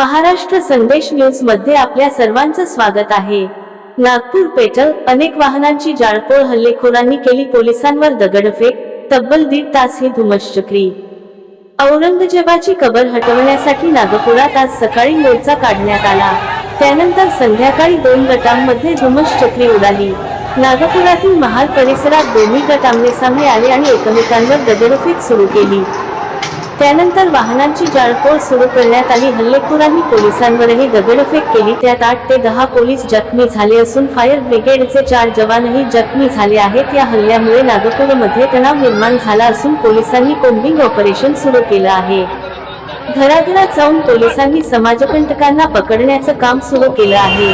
महाराष्ट्र संदेश न्यूजमध्ये आपल्या सर्वांचं स्वागत आहे. नागपूर पेटल अनेक वाहनांची जाळपोळ हल्लेखोरांनी केली पोलिसांवर दगडफेक तब्बल दीड तास ही धुमश्चक्री. औरंगजेबाची कबर हटवण्यासाठी नागपुरात आज सकाळी मोर्चा काढण्यात आला. त्यानंतर संध्याकाळी दोन गटांमध्ये धुमश्चक्री उडाली. नागपुरातील महाल परिसरात दोन्ही गट आमनेसामने आले आणि एकमेकांवर दगडफेक सुरू केली. त्यानंतर वाहनांची जाळपोळ सुरू करण्यात आली. हल्लेखोरांनी पोलिसांवरही दगडफेक केली. त्यात आठ ते दहा पोलीस जखमी झाले असून फायर ब्रिगेडचे चार जवानही जखमी झाले आहेत. या हल्ल्यामुळे नागपूरमध्ये तणाव निर्माण झाला असून पोलिसांनी कोम्बिंग ऑपरेशन सुरू केलं आहे. घराघरात जाऊन पोलिसांनी समाजकंटकांना पकडण्याचं काम सुरू केलं आहे.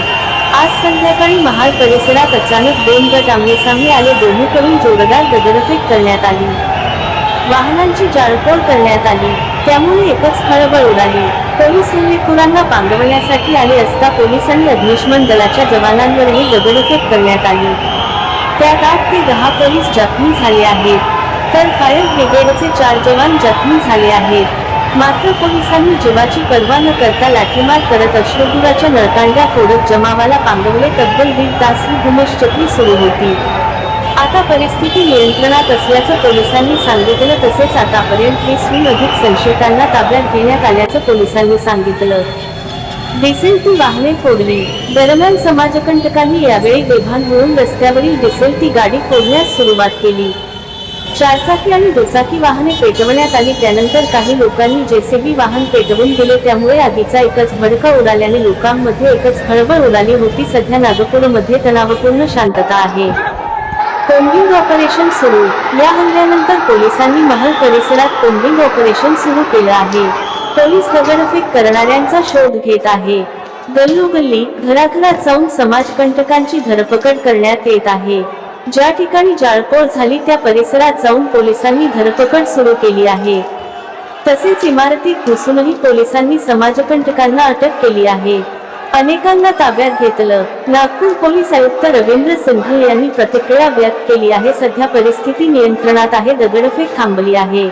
आज संध्याकाळी महाल परिसरात अचानक दोन गट आमनेसामने आले. दोन्हीकडून जोरदार दगडफेक करण्यात आली. वाहनांची जाळपोळ करण्यात आली. त्यामुळे एकच खळबळ उडाली. पोलीस हल्लेखोरांना पांगवण्यासाठी आले असता पोलिसांनी अग्निशमन दलाच्या जवानांवरही दगडफेक करण्यात आली. त्यात आठ ते दहा पोलीस जखमी झाले आहेत. तर फायर ब्रिगेडचे चार जवान जखमी झाले आहेत. मात्र पोलिसांनी जीवाची पर्वा न करता लाठीमार करत अश्रुधुराच्या नळकांड्या फोडत जमावाला पांगवले तब्बल दीड तास ही धुमश्चक्री सुरू होती. आता परिस्थिती नियंत्रणात असल्याचं पोलिसांनी सांगितलं तसेच आतापर्यंत वीसहून अधिक संशयितांना ताब्यात घेण्यात आल्याचं पोलिसांनी सांगितलं. डिझेल ती वाहने फोडली. दरम्यान समाजकंटकांनी यावेळी बेभान होऊन रस्त्यावरील डिझेल ती गाडी फोडण्यास सुरुवात केली. चारचाकी आणि दुचाकी वाहने पेटवण्यात आली त्यानंतर काही लोकांनी जेसीबी वाहन पेटवून दिले त्यामुळे आगीचा एकच भडका उडाल्याने लोकांमध्ये एकच हळबळ उडाली होती. सध्या नागपूरमध्ये तणावपूर्ण शांतता आहे. कोम्बिंग ऑपरेशन सुरू. या हल्ल्यानंतर पोलिसांनी महल परिसरात कोम्बिंग ऑपरेशन सुरू केलं आहे. पोलीस दगडफेक करणाऱ्यांचा शोध घेत आहे. गल्लोगल्ली घराघरात जाऊन समाजकंटकांची धरपकड करण्यात येत आहे. ज्या ठिकाणी जाळपोळ झाली त्या परिसरात जाऊन पोलिसांनी धरपकड सुरू केली आहे. तसेच इमारतीत घुसूनही पोलिसांनी समाजकंटकांना अटक केली आहे. अनेकांना ताब्यात घेतलं. नागपूर पोलीस आयुक्त रवींद्र सिंघल यांनी प्रतिक्रिया व्यक्त केली आहे. सध्या परिस्थिती नियंत्रणात आहे. दगडफेक थांबली आहे.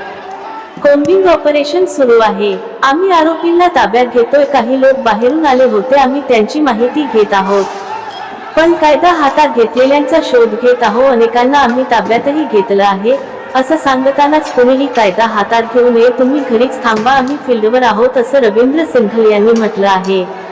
कोम्बिंग ऑपरेशन सुरू आहे. आम्ही आरोपींना ताब्यात घेतोय. काही लोक बाहेरून आले होते. आम्ही त्यांची माहिती घेत आहोत. पण कायदा हातात घेतलेल्यांचा शोध घेत आहो अनेकांना आम्ही ताब्यातही घेतलं आहे. असं सांगतानाच कोणीही कायदा हातात घेऊ नये. तुम्ही घरीच थांबा. आम्ही फील्डवर आहोत असं रवींद्र सिंघल यांनी म्हटलं आहे.